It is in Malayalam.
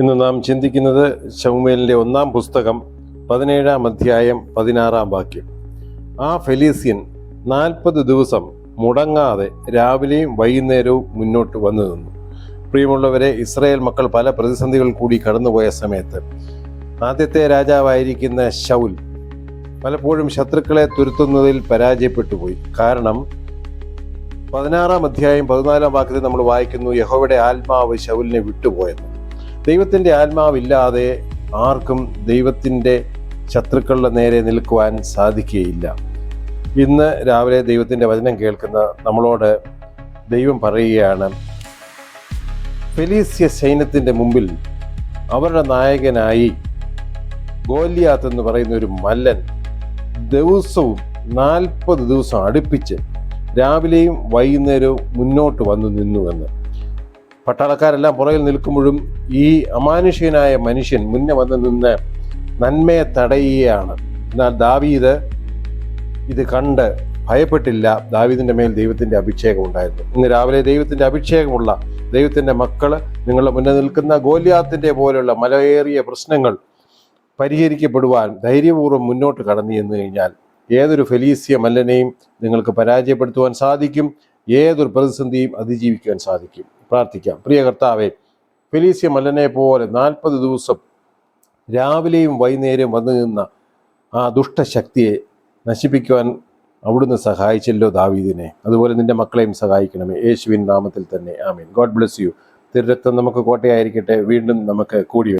ഇന്ന് നാം ചിന്തിക്കുന്നത് ശൗമേലിന്റെ ഒന്നാം പുസ്തകം പതിനേഴാം അധ്യായം പതിനാറാം വാക്യം. ആ ഫെലീസ്യൻ നാൽപ്പത് ദിവസം മുടങ്ങാതെ രാവിലെയും വൈകുന്നേരവും മുന്നോട്ട് വന്നു നിന്നു. പ്രിയമുള്ളവരെ ഇസ്രായേൽ മക്കൾ പല പ്രതിസന്ധികൾ കൂടി കടന്നുപോയ സമയത്ത് ആദ്യത്തെ രാജാവായിരിക്കുന്ന ശൗൽ പലപ്പോഴും ശത്രുക്കളെ തുരുത്തുന്നതിൽ പരാജയപ്പെട്ടു പോയി കാരണം പതിനാറാം അധ്യായം പതിനാലാം വാക്യത്തിൽ നമ്മൾ വായിക്കുന്നു യഹോവയുടെ ആത്മാവ് ശൗലിനെ വിട്ടുപോയെന്ന്. ദൈവത്തിന്റെ ആത്മാവില്ലാതെ ആർക്കും ദൈവത്തിന്റെ ശത്രുക്കളുടെ നേരെ നിൽക്കുവാൻ സാധിക്കുകയില്ല. ഇന്ന് രാവിലെ ദൈവത്തിന്റെ വചനം കേൾക്കുന്ന നമ്മളോട് ദൈവം പറയുകയാണ് ഫെലീസ്യ സൈന്യത്തിന്റെ മുമ്പിൽ അവരുടെ നായകനായി ഗോലിയാത്ത് എന്ന് പറയുന്ന ഒരു മല്ലൻ ദിവസവും നാൽപ്പത് ദിവസം അടുപ്പിച്ച് രാവിലെയും വൈകുന്നേരവും മുന്നോട്ട് വന്നു നിന്നുവെന്ന്. പട്ടാളക്കാരെല്ലാം പുറകിൽ നിൽക്കുമ്പോഴും ഈ അമാനുഷ്യനായ മനുഷ്യൻ മുന്നേ വന്ന് നിന്ന് നന്മയെ തടയുകയാണ്. എന്നാൽ ദാവീദ് ഇത് കണ്ട് ഭയപ്പെട്ടില്ല. ദാവീദിന്റെ മേൽ ദൈവത്തിന്റെ അഭിഷേകം ഉണ്ടായിരുന്നു. ഇന്ന് രാവിലെ ദൈവത്തിന്റെ അഭിഷേകമുള്ള ദൈവത്തിന്റെ മക്കൾ നിങ്ങളുടെ മുന്നിൽ നിൽക്കുന്ന ഗോല്യാത്തിന്റെ പോലെയുള്ള മലയേറിയ പ്രശ്നങ്ങൾ പരിഹരിക്കപ്പെടുവാൻ ധൈര്യപൂർവം മുന്നോട്ട് കടന്നു ചെന്നു കഴിഞ്ഞാൽ ഏതൊരു ഫെലീസിയ മല്ലനെയും നിങ്ങൾക്ക് പരാജയപ്പെടുത്തുവാൻ സാധിക്കും. ഏതൊരു പ്രതിസന്ധിയും അതിജീവിക്കുവാൻ സാധിക്കും. പ്രാർത്ഥിക്കാം. പ്രിയ കർത്താവെ ഫെലീസിയ മല്ലനെ പോലെ നാൽപ്പത് ദിവസം രാവിലെയും വൈകുന്നേരവും വന്നു നിന്ന ആ ദുഷ്ടശക്തിയെ നശിപ്പിക്കുവാൻ അവിടുന്ന് സഹായിച്ചല്ലോ ദാവീദിനെ. അതുപോലെ നിന്റെ മക്കളെയും സഹായിക്കണമേ. യേശുവിൻ നാമത്തിൽ തന്നെ. ആമീൻ. God bless you. തിരുരക്തം നമുക്ക് കോട്ടയായിരിക്കട്ടെ. വീണ്ടും നമുക്ക് കൂടി.